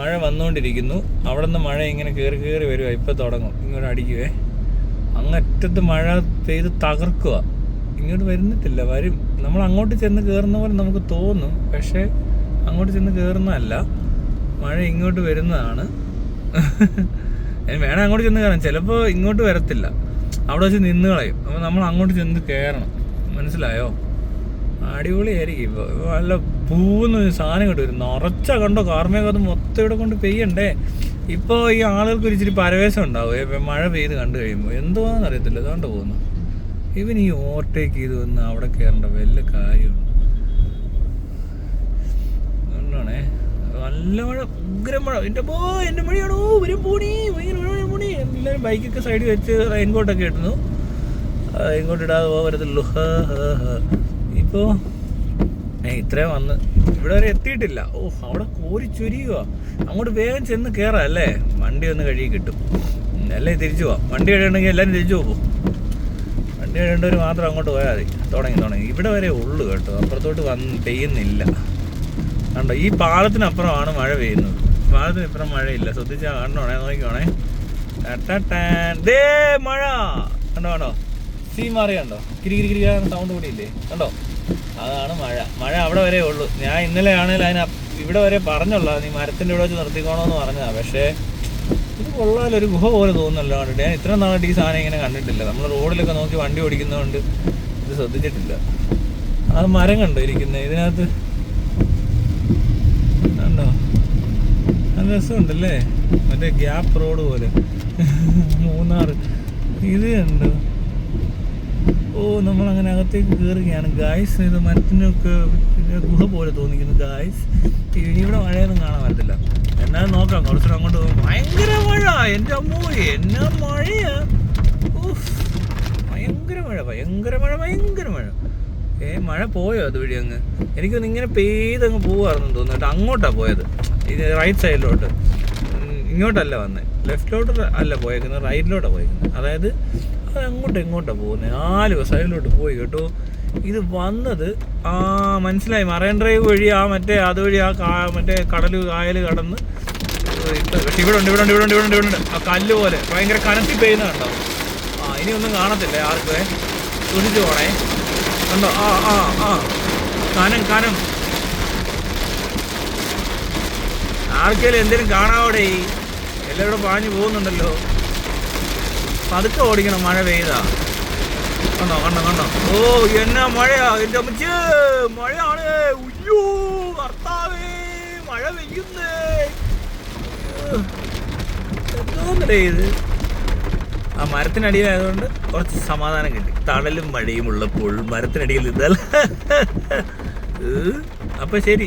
മഴ വന്നുകൊണ്ടിരിക്കുന്നു. അവിടെ നിന്ന് മഴ ഇങ്ങനെ കയറി കയറി വരുക ഇപ്പം തുടങ്ങും. ഇങ്ങോട്ട് അടിക്കുവേ. അങ്ങറ്റത്ത് മഴ പെയ്ത് തകർക്കുക ഇങ്ങോട്ട് വരുന്നിട്ടില്ല. വരും. നമ്മൾ അങ്ങോട്ട് ചെന്ന് കയറുന്ന പോലെ നമുക്ക് തോന്നും. പക്ഷേ അങ്ങോട്ട് ചെന്ന് കയറുന്നതല്ല മഴ ഇങ്ങോട്ട് വരുന്നതാണ്. വേണം അങ്ങോട്ട് ചെന്ന് കയറാൻ ചിലപ്പോൾ ഇങ്ങോട്ട് വരത്തില്ല. അവിടെ വെച്ച് നിന്ന് കളയും. അപ്പോൾ നമ്മൾ അങ്ങോട്ട് ചെന്ന് കയറണം മനസ്സിലായോ? അടിപൊളിയായിരിക്കും. നല്ല പൂന്ന് സാധനം കിട്ടും. നിറച്ച കണ്ടോ? കാർമേഘം അത് മൊത്തം ഇവിടെ കൊണ്ട് പെയ്യണ്ടേ? ഇപ്പോൾ ഈ ആളുകൾക്ക് ഒരു ഇച്ചിരി പരവേശം ഉണ്ടാവും. മഴ പെയ്ത് കണ്ടു കഴിയുമ്പോൾ എന്തുവാന്ന് അറിയത്തില്ല. അതുകൊണ്ട് പോകുന്നു. ഇവൻ ഈ ഓവർടേക്ക് ചെയ്ത് വന്ന് അവിടെ കയറേണ്ട വല്ല കാര്യമുണ്ട്. നല്ല മഴ ഉഗ്ര മഴ. എന്റെ പോ എന്റെ മഴയാണോ? ഒരു പൂണി ഭയങ്കര പോണി. എല്ലാവരും ബൈക്കൊക്കെ സൈഡിൽ വെച്ച് റെയിൻകോട്ടൊക്കെ ഇട്ടുന്നു റെയിൻകോട്ട് ഇടാതെ പോകരുതല്ലോ ഇപ്പോൾ ഏ ഇത്രയും വന്ന് ഇവിടെ വരെ എത്തിയിട്ടില്ല. ഓ അവിടെ കോരി ചുരിയുക അങ്ങോട്ട് വേഗം ചെന്ന് കയറാം അല്ലേ? വണ്ടി ഒന്ന് കഴുകി കിട്ടും. അല്ലേ തിരിച്ചു പോവാം. വണ്ടി കഴിയണമെങ്കിൽ എല്ലാവരും തിരിച്ചു പോകും വണ്ടി കഴിയേണ്ടവർ മാത്രം അങ്ങോട്ട് പോയാൽ മതി. തുടങ്ങി തുടങ്ങി. ഇവിടെ വരെ ഉള്ളു കേട്ടോ. അപ്പുറത്തോട്ട് വന്ന് പെയ്യുന്നില്ല. കണ്ടോ ഈ പാലത്തിനപ്പുറമാണ് മഴ പെയ്യുന്നത്. പാലത്തിന് ഇപ്പുറം മഴയില്ല. ശ്രദ്ധിച്ചാൽ കണ്ടോണേ നോക്കിക്കോണേ. ടേ മഴ. കണ്ടോ കണ്ടോ? സീ മാറിയാണ്ടോ കിരി കിരി കിരി സൗണ്ട് കൂടിയില്ലേ? കണ്ടോ? അതാണ് മഴ. മഴ അവിടെ വരെ ഉള്ളൂ. ഞാൻ ഇന്നലെ ആണെങ്കിൽ അതിന് ഇവിടെ വരെ പറഞ്ഞുള്ള നീ മരത്തിന്റെ ഇവിടെ വെച്ച് നിർത്തിക്കോണമെന്ന് പറഞ്ഞതാ. പക്ഷേ ഇത് കൊള്ളാലോ ഒരു ഗുഹ പോലെ തോന്നുന്നല്ലോ കണ്ടിട്ട്. ഞാൻ ഇത്ര നാളായിട്ട് ഈ സാധനം ഇങ്ങനെ കണ്ടിട്ടില്ല. നമ്മൾ റോഡിലൊക്കെ നോക്കി വണ്ടി ഓടിക്കുന്നതുകൊണ്ട് ഇത് ശ്രദ്ധിച്ചിട്ടില്ല. ആ മരം കണ്ടോ ഇരിക്കുന്നത് ഇതിനകത്ത് കണ്ടോ? നല്ല രസമുണ്ടല്ലേ? മറ്റേ ഗ്യാപ്പ് റോഡ് പോലെ. മൂന്നാറ്. ഇത് കണ്ടോ? നമ്മൾ അങ്ങനെ അകത്തേക്ക് കയറുകയാണ് ഗായ്സ് ഇത് മരത്തിനൊക്കെ ഗുഹ പോലെ തോന്നിക്കുന്നു ഗായ്സ് ഇവിടെ മഴയൊന്നും കാണാൻ പറ്റത്തില്ല. എന്നാലും നോക്കാം. കുറച്ചുകൂടെ അങ്ങോട്ട് പോകും ഭയങ്കര മഴ. എന്റെ അമ്മോ എന്നാ മഴയാ. ഭയങ്കര മഴ ഭയങ്കര മഴ ഭയങ്കര മഴ. ഏ മഴ പോയോ അതുവഴി അങ്ങ്? എനിക്കൊന്ന് ഇങ്ങനെ പെയ്തങ്ങ് പോവാറെന്ന് തോന്നുന്നു. അങ്ങോട്ടാണ് അങ്ങോട്ടാ പോയത്. ഇത് റൈറ്റ് സൈഡിലോട്ട് ഇങ്ങോട്ടല്ല വന്നത് ലെഫ്റ്റിലോട്ട് അല്ല പോയേക്കുന്നത് റൈറ്റിലോട്ടാണ് പോയേക്കുന്നത്. അതായത് അത് അങ്ങോട്ട് എങ്ങോട്ടാണ് പോകുന്നത് നാല് സൈഡിലോട്ട് പോയി കേട്ടോ. ഇത് വന്നത് ആ മനസ്സിലായി. മറൈൻ ഡ്രൈവ് വഴി ആ മറ്റേ അതുവഴി ആ മറ്റേ കടൽ കായൽ കടന്ന് പക്ഷെ ഇവിടെ ഉണ്ട് ഇവിടെ ഉണ്ട് ഇവിടെ ഇവിടെ ഇവിടെ ഉണ്ട്. ആ കല്ല് പോലെ. ഭയങ്കര കനത്തി പെയ്യുന്ന കണ്ടോ? ആ ഇനി ഒന്നും കാണത്തില്ല ആർക്കുവേ. സൂക്ഷിച്ചു പോണേ. കണ്ടോ? ആ ആ ആ. കനം കനം. ആർക്കേലും എന്തേലും കാണാവടേ? എല്ലാവരും പാഞ്ഞു പോകുന്നുണ്ടല്ലോ. പതുക്കെ ഓടിക്കണം മഴ പെയ്താ. കണ്ടോ കണ്ടോ കണ്ടോ. ഓ എന്നാ മഴയാ എന്റെ അമ്മച്ച്. മഴയാണ്. ഉയ്യോ കർത്താവേ മഴ പെയ്യുന്നേ. ഇത്. ആ മരത്തിനടിയിലായതുകൊണ്ട് കുറച്ച് സമാധാനം കിട്ടി. തണലും മഴയും ഉള്ളപ്പോൾ മരത്തിനടിയിൽ നിന്നാൽ അപ്പൊ ശരി.